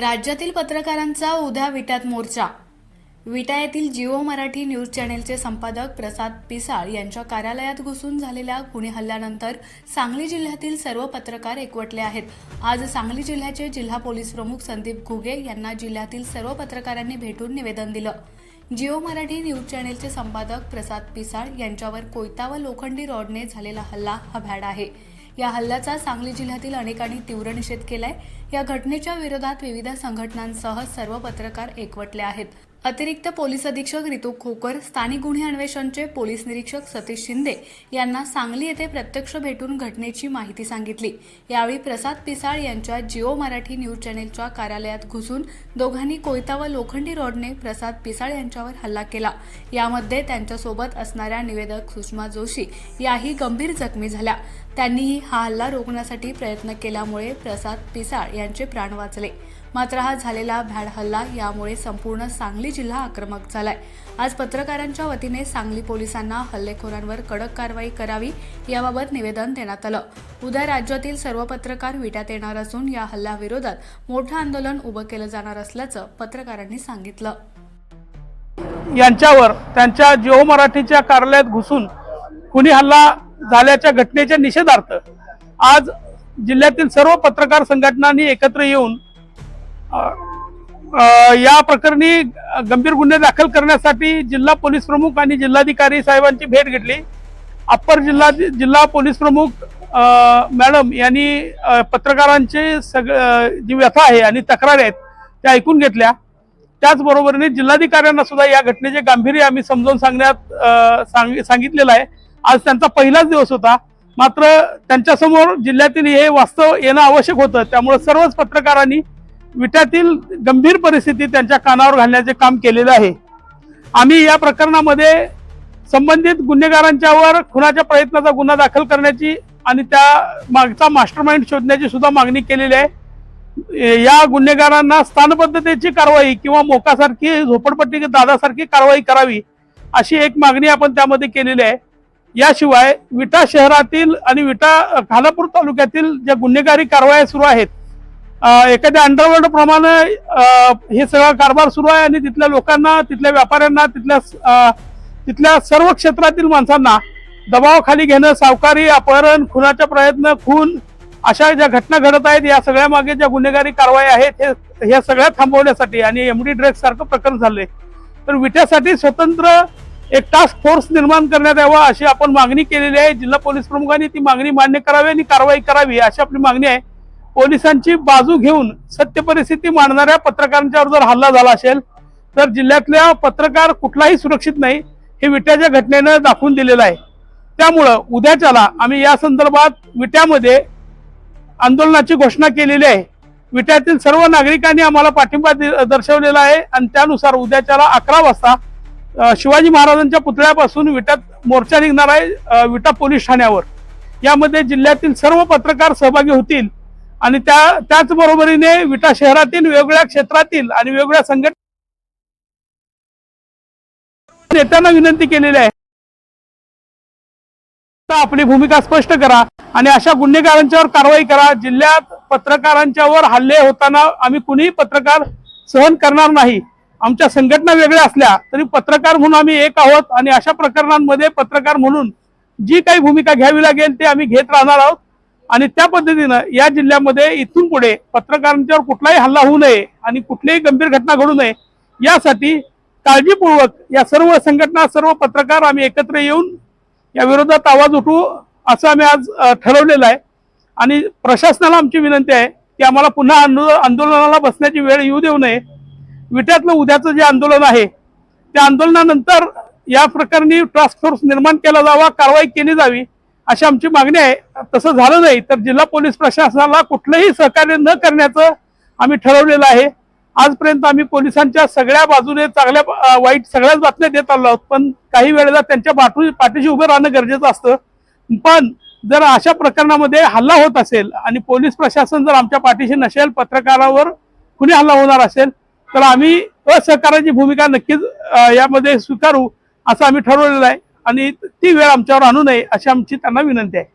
राज्यातील पत्रकारांचा उद्या विटात मोर्चा. विटा येथील जिओ मराठी न्यूज चॅनेलचे संपादक प्रसाद पिसाळ यांच्या कार्यालयात घुसून झालेल्या गुन्हे हल्ल्यानंतर सांगली जिल्ह्यातील सर्व पत्रकार एकवटले आहेत. आज सांगली जिल्ह्याचे जिल्हा पोलीस प्रमुख संदीप घुगे यांना जिल्ह्यातील सर्व पत्रकारांनी भेटून निवेदन दिलं. जिओ मराठी न्यूज चॅनेलचे संपादक प्रसाद पिसाळ यांच्यावर कोयता व लोखंडी रॉडने झालेला हल्ला हा भॅड आहे. या हल्ल्याचा सांगली जिल्ह्यातील अनेकांनी तीव्र निषेध केलाय. या घटनेच्या विरोधात विविध संघटनांसह सर्व पत्रकार एकवटले आहेत. अतिरिक्त पोलीस अधीक्षक रितू खोकर स्थानिक गुन्हे अन्वेषणचे पोलीस निरीक्षक सतीश शिंदे यांना सांगली येथे प्रत्यक्ष भेटून घटनेची माहिती सांगितली. यावेळी प्रसाद पिसाळ यांच्या जिओ मराठी न्यूज चॅनेलच्या कार्यालयात घुसून दोघांनी कोयता व लोखंडी रॉडने प्रसाद पिसाळ यांच्यावर हल्ला केला. यामध्ये त्यांच्यासोबत असणाऱ्या निवेदक सुषमा जोशी याही गंभीर जखमी झाल्या. त्यांनीही हा हल्ला रोखण्यासाठी प्रयत्न केल्यामुळे प्रसाद पिसाळ यांचे प्राण वाचले. मात्र हा झालेला भ्याड हल्ला यामुळे संपूर्ण सांगली जिल्हा आक्रमक झालाय. आज पत्रकारांच्या वतीने सांगली पोलिसांना हल्लेखोरांवर कडक कारवाई करावी याबाबत निवेदन देण्यात आलं. उद्या राज्यातील सर्व पत्रकार विट्यात येणार असून या हल्ल्याविरोधात मोठं आंदोलन उभं केलं जाणार असल्याचं पत्रकारांनी सांगितलं. यांच्यावर त्यांच्या जिओ मराठीच्या कार्यालयात घुसून खुनी हल्ला झाल्याच्या घटनेच्या निषेधार्थ आज जिल्ह्यातील सर्व पत्रकार संघटनांनी एकत्र येऊन या प्रकरणी गंभीर गुन्हे दाखल करण्यासाठी जिल्हा पोलीस प्रमुख आणि जिल्हाधिकारी साहेबांची भेट घेतली. अप्पर जिल्हा जिल्हा पोलीस प्रमुख मॅडम यांनी पत्रकारांचे सग जी व्यथा आहे आणि तक्रारी आहेत त्या ऐकून घेतल्या. त्याचबरोबरीने जिल्हाधिकाऱ्यांना सुद्धा या घटनेचे गांभीर्य आम्ही समजावून सांगण्यात सांग सांगितलेलं आहे. आज त्यांचा पहिलाच दिवस होता. मात्र त्यांच्यासमोर जिल्ह्यातील हे वास्तव येणं आवश्यक होतं. त्यामुळे सर्वच पत्रकारांनी विट्यातील गंभीर परिस्थिती त्यांच्या कानावर घालण्याचे काम केलेलं आहे. आम्ही या प्रकरणामध्ये संबंधित गुन्हेगारांच्यावर खुनाच्या प्रयत्नाचा गुन्हा दाखल करण्याची आणि त्या मागचा मास्टर माइंड शोधण्याची सुद्धा मागणी केलेली आहे. या गुन्हेगारांना स्थानबद्धतेची कारवाई किंवा मोकासारखी झोपडपट्टी दादासारखी कारवाई करावी अशी एक मागणी आपण त्यामध्ये केलेली आहे. याशिवाय विटा शहरातील आणि विटा खालापूर तालुक्यातील ज्या गुन्हेगारी कारवाया सुरू आहेत एखाद्या अंडरवर्ल्ड प्रमाणे हे सगळा कारभार सुरू आहे आणि तिथल्या लोकांना तिथल्या व्यापाऱ्यांना तिथल्या तिथल्या सर्व क्षेत्रातील माणसांना दबावाखाली घेणं सावकारी अपहरण खुनाचा प्रयत्न खून अशा ज्या घटना घडत आहेत या सगळ्या मागे ज्या गुन्हेगारी कारवाई आहेत हे ह्या सगळ्या थांबवण्यासाठी आणि एमडी ड्रग्ज सारखं प्रकरण झाले तर विट्यासाठी स्वतंत्र एक टास्क फोर्स निर्माण करण्यात यावा अशी आपण मागणी केलेली आहे. जिल्हा पोलीस प्रमुखांनी ती मागणी मान्य करावी आणि कारवाई करावी अशी आपली मागणी आहे. पोलिसांची बाजू घेऊन सत्य परिस्थिती मांडणाऱ्या पत्रकारांच्यावर जर हल्ला झाला असेल तर जिल्ह्यातल्या पत्रकार कुठलाही सुरक्षित नाही हे विट्याच्या घटनेनं दाखवून दिलेलं आहे. त्यामुळं उद्याच्याला आम्ही या संदर्भात विट्यामध्ये आंदोलनाची घोषणा केलेली आहे. विट्यातील सर्व नागरिकांनी आम्हाला पाठिंबा दर्शवलेला आहे आणि त्यानुसार उद्याच्याला अकरा वाजता शिवाजी महाराजांच्या पुतळ्यापासून विट्यात मोर्चा निघणार आहे विटा पोलीस ठाण्यावर. यामध्ये जिल्ह्यातील सर्व पत्रकार सहभागी होतील. आणि त्या त्याचबरोबरीने विटा शहरातील वेगवेगळ्या क्षेत्रातील आणि वेगवेगळ्या संघटना नेत्यांना विनंती केलेली आहे. आपली भूमिका स्पष्ट करा आणि अशा गुन्हेगारांच्यावर कारवाई करा. जिल्ह्यात पत्रकारांच्यावर हल्ले होताना आम्ही कुणीही पत्रकार सहन करणार नाही. आमच्या संघटना वेगळ्या असल्या तरी पत्रकार म्हणून आम्ही एक आहोत आणि अशा प्रकरणांमध्ये पत्रकार म्हणून जी काही भूमिका घ्यावी लागेल ते आम्ही घेत राहणार आहोत. आणि त्या पद्धतीनं या जिल्ह्यामध्ये इथून पुढे पत्रकारांच्यावर कुठलाही हल्ला होऊ नये आणि कुठलीही गंभीर घटना घडू नये यासाठी काळजीपूर्वक या सर्व संघटना सर्व पत्रकार आम्ही एकत्र येऊन या विरोधात आवाज उठवू असं आम्ही आज ठरवलेलं आहे. आणि प्रशासनाला आमची विनंती आहे की आम्हाला पुन्हा आंदोलनाला बसण्याची वेळ येऊ देऊ नये. विट्यातलं उद्याचं जे आंदोलन आहे त्या आंदोलनानंतर या प्रकरणी टास्क फोर्स निर्माण केला जावा कारवाई केली जावी अशी आमची मागणी आहे. तसं झालं नाही तर जिल्हा पोलीस प्रशासनाला कुठलंही सहकार्य न करण्याचं आम्ही ठरवलेलं आहे. आजपर्यंत आम्ही पोलिसांच्या सगळ्या बाजूने चांगल्या वाईट सगळ्याच बातम्या देत आलो आहोत. पण काही वेळेला त्यांच्या पाठू पाठीशी उभं राहणं गरजेचं असतं. पण जर अशा प्रकरणामध्ये हल्ला होत असेल आणि पोलीस प्रशासन जर आमच्या पाठीशी नसेल पत्रकारावर कुणी हल्ला होणार असेल तर आम्ही असहकाराची भूमिका नक्कीच यामध्ये स्वीकारू असं आम्ही ठरवलेलं आहे. आणि ती वेळ आमच्यावर आणू नये अशी आमची त्यांना विनंती आहे.